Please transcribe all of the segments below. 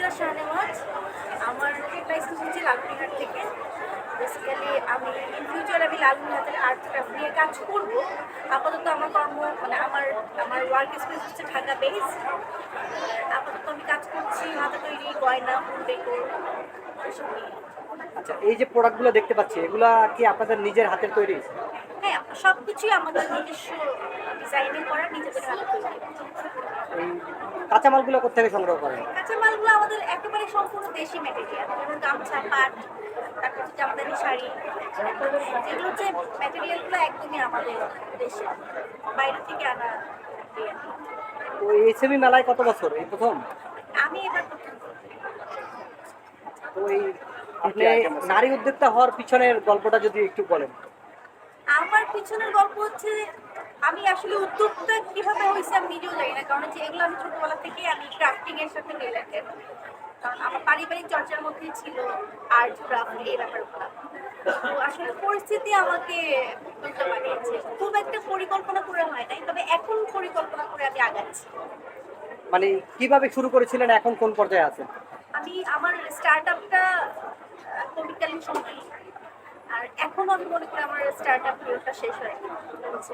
নাজিরা শাহনেওয়াজ আমার লাইসেন্স হচ্ছে লালমনিরহাট থেকে। বেসিক্যালি আমি ইন ফিউচার আমি লালমনিরহাটের আর্ট নিয়ে কাজ করব। আপাতত আমার কর্ম মানে আমার আমার ওয়ার্ক স্পেস হচ্ছে ঢাকা বেস আপাতত আমি কাজ করছি হাতে তৈরি, গয়না, ফুল ডেকোর এসব নিয়ে। আচ্ছা এই যে প্রোডাক্টগুলো দেখতে পাচ্ছি, এগুলা কি আপনাদের নিজের হাতের তৈরি? সব কিছুই আমাদের নিজস্ব ডিজাইনিং করা নিজেদের কাঁচামালগুলো কোথেকে সংগ্রহ করেন? কাঁচামালগুলো আমাদের একেবারে সম্পূর্ণ দেশি ম্যাটেরিয়াল যেমন গামছা পাট তারপর হচ্ছে জামদানি শাড়ি যেগুলো হচ্ছে ম্যাটেরিয়ালগুলো একদমই আমাদের দেশে বাইরে থেকে আনা তো এসএমই মেলায় কত বছর? এই প্রথম? আমি এবার প্রথম। তো এই আপনি নারী উদ্যোক্তা হওয়ার পিছনের গল্পটা যদি একটু বলেন। আমার পিছনের গল্প হচ্ছে আমি আসলে উদ্যোক্তা কীভাবে হয়েছে আমি নিজেও জানি না কারণ হচ্ছে এগুলো আমি ছোটবেলা থেকেই আমি ক্রাফটিং এর সাথে রিলেটেড কারণ আমার পারিবারিক চর্চার মধ্যেই ছিল আর্ট ক্রাফট এই ব্যাপারগুলো। তো আসলে পরিস্থিতি আমাকে উদ্যোক্তা বানিয়েছে। খুব একটা পরিকল্পনা করে হয় নাই তবে এখন পরিকল্পনা করে আমি আগাচ্ছি। মানে কীভাবে শুরু করেছিলেন এখন কোন পর্যায়ে আছেন? আমি আমার স্টার্ট আপটা কোভিডকালীন সময় আর এখন আমি মনে করি আমার স্টার্ট আপ পিরিয়ডটা শেষ হয়ে গেছে।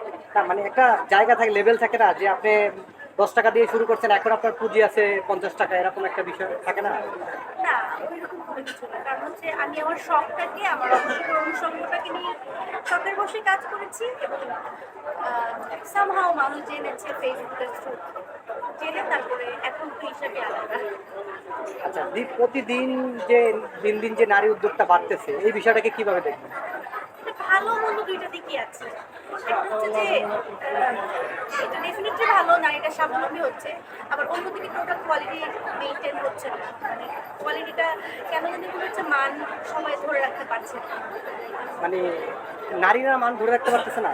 মানে একটা জায়গা থাকে লেভেল থাকে না যে আপনি দশ টাকা দিয়ে শুরু করছেন এখন আপনার পুঁজি আছে পঞ্চাশ টাকা এরকম একটা বিষয় থাকে না? না ওইরকম কোনো কিছু না। কারণ হচ্ছে আমি আমার শখটাকে আমার অবসর অনুষঙ্গটাকে নিয়ে শখের বসে কাজ করেছি এবং সামহাও মানুষ জেনেছে ফেসবুকের থ্রু জেনে তারপরে এখন হিসাবে আলাদা। আচ্ছা প্রতিদিন যে দিন দিন যে নারী উদ্যোগটা বাড়তেছে, এই বিষয়টাকে কীভাবে দেখবেন? ভালো মন্দ দুইটা দিকই আছে। একটা হচ্ছে যে এটা ডেফিনেটলি ভালো নারীটা স্বাবলম্বী হচ্ছে। আবার অন্যদিকে প্রোডাক্ট কোয়ালিটি মেনটেন হচ্ছে না। মানে কোয়ালিটিটা কেন জানি মনে হচ্ছে মান সময় ধরে রাখতে পারছে না। মানে নারীরা মান ধরে রাখতে পারতেছে না?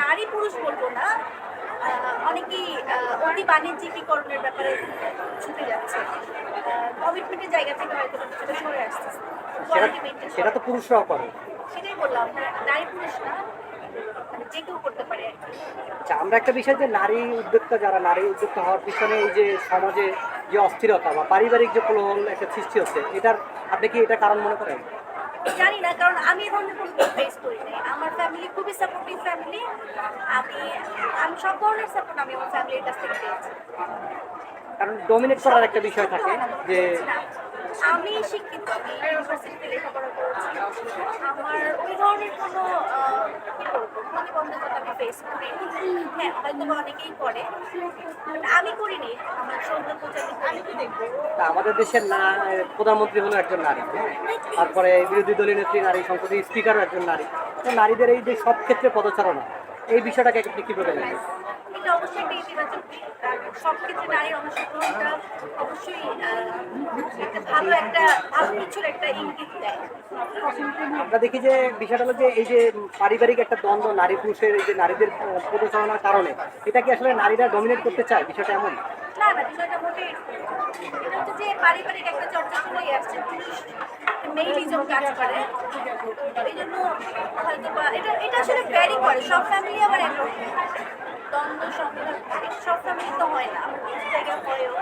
নারী পুরুষ বলব না। অনেকেই অতি বাণিজ্যিকীকরণের ব্যাপারে ছুটে যাচ্ছে। কমিটমেন্টের জায়গা থেকে হয়তো কিছুটা সরে আসতেছে সেটা তো পুরুষরাও করে। সেটাই বললাম নারী পুরুষ না মানে যে কেউ করতে পারে আচ্ছা আমরা একটা বিষয় যে নারী উদ্যোক্তা যারা নারী উদ্যোক্তা হওয়ার পিছনে এই যে সমাজে যে অস্থিরতা বা পারিবারিক যে কোলাহল একটা সৃষ্টি হচ্ছে এটার আপনি কি এটা কারণ মনে করেন? জানি না কারণ আমি ধরনের কোনো ফেস করি নাই। আমার ফ্যামিলি খুবই সাপোর্টিভ ফ্যামিলি আমি আমি সব ধরনের সাপোর্ট আমি আমার ফ্যামিলির কাছ থেকে পেয়েছি। কারণ ডমিনেট করার একটা বিষয় থাকে যে আমি শিক্ষিত আমি ইউনিভার্সিটিতে লেখাপড়া করেছি আমার ওই ধরনের কোনো কি প্রতিবন্ধকতা আমি ফেস হ্যাঁ হয়তো অনেকেই করে। আমি করিনি আমার সৌন্দর্য আমি আমাদের দেশের না প্রধানমন্ত্রী হলো একজন নারী হ্যাঁ? তারপরে বিরোধী দলীয় নেত্রী নারী সংসদের স্পিকারও একজন নারী। তো নারীদের এই যে সব ক্ষেত্রে পদচারণা এই বিষয়টাকে আপনি কীভাবে দেখেন? এটা অবশ্যই একটা ইতিবাচক সব ক্ষেত্রে নারীর অংশগ্রহণটা অবশ্যই একটা ভালো একটা ভালো কিছুর একটা ইঙ্গিত দেয়। আমরা দেখি যে বিষয়টা হলো যে এই যে পারিবারিক একটা দ্বন্দ্ব নারী পুরুষের এই যে নারীদের প্রদর্শনার কারণে এটা কি আসলে নারীরা ডমিনেট করতে চায়? বিষয়টা এমন? না না বিষয়টা মোটেই এটা হচ্ছে যে পারিবারিক একটা চর্চা চলেই আসছে। মেইলিজম কাজ করে এই জন্য হয়তো বা এটা এটা আসলে ভ্যারি করে। সব ফ্যামিলি আবার একরকম দ্বন্দ্ব সংঘাত সব ফ্যামিলি তো হয় না। কিছু জায়গায় হয়ও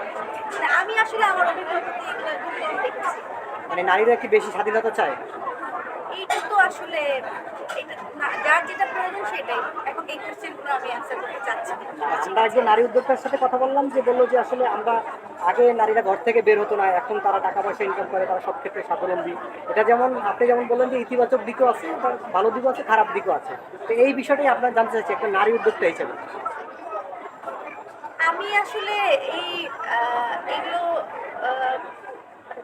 মানে আমি আসলে আমার অভিজ্ঞতা দিয়ে এগুলো খুব কম দেখেছি। মানে নারীরা কি বেশি স্বাধীনতা চায়? এইটা তো আসলে যার যেটা প্রয়োজন সেটাই। এখন এই কোশ্চেনগুলো আমি অ্যান্সার করতে চাচ্ছি আমরা একজন নারী উদ্যোক্তার সাথে কথা বললাম যে বলল যে আসলে আমরা আগে নারীরা ঘর থেকে বের হতো না, এখন তারা টাকা পয়সা ইনকাম করে, তারা সব ক্ষেত্রে স্বাবলম্বী। এটা যেমন আপনি যেমন বললেন যে ইতিবাচক দিকও আছে ভালো দিকও আছে, খারাপ দিকও আছে। তো এই বিষয়টাই আপনার জানতে চাইছি, একটা নারী উদ্যোক্তা হিসেবে। আমি আসলে এই এগুলো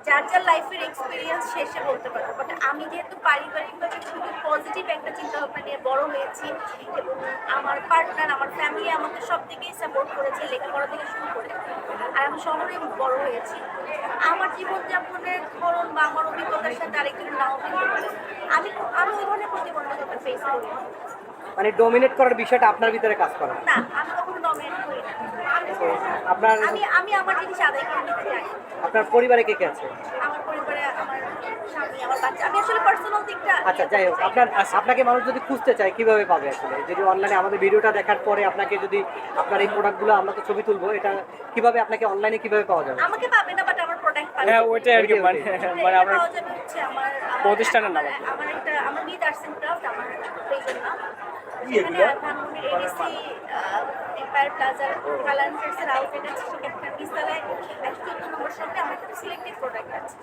যার যার লাইফের এক্সপিরিয়েন্স শেষে বলতে পারব। বাট আমি যেহেতু পারিবারিকভাবে খুবই পজিটিভ একটা চিন্তা ভাবনা নিয়ে বড় হয়েছি এবং আমার পার্টনার আমার ফ্যামিলি আমাকে সব দিকেই সাপোর্ট করেছে লেখাপড়া থেকে শুরু করে। আর আমি শহরে বড় হয়েছি। আমার জীবনযাপনের ধরন বা আমার অভিজ্ঞতার সাথে আরেকজন নাও আমি আমি ওই ধরনের প্রতিবন্ধকতা ফেস করি। মানে ডোমিনেট করার বিষয়টা আপনার ভিতরে কাজ করে না। আমি কখনো ডমিনেট করি না তো আপনার আমি আমি আমার জিনিস আদায় করে নিতে চাই। আপনার পরিবারে কে কে আছে? আমার পরিবারে আমার স্বামী আমার বাচ্চা। আমি আসলে পার্সোনাল দিকটা আচ্ছা যাই হোক আপনার আপনাকে মানুষ যদি খুঁজতে চায় কীভাবে পাবে আসলে? যদি অনলাইনে আমাদের ভিডিওটা দেখার পরে আপনাকে যদি আপনার এই প্রোডাক্টগুলো আমরা তো ছবি তুলবো এটা কীভাবে আপনাকে অনলাইনে কীভাবে পাওয়া যাবে? আমাকে পাবে না বাট আমার প্রোডাক্ট পাবে। হ্যাঁ ওইটাই আর কি মানে মানে আমরা প্রতিষ্ঠানের নাম আমার একটা আমার মিড আর্টস এন্ড ক্রাফট আমার পেজের নাম। কি এগুলো? ধানমন্ডির এডিসি প্লাজার কালার ফেয়ার্সের আউটলেট আছে, সেখানে নিচতলায় চোদ্দ নম্বর শপে আমার সিলেক্টেড প্রোডাক্ট আছে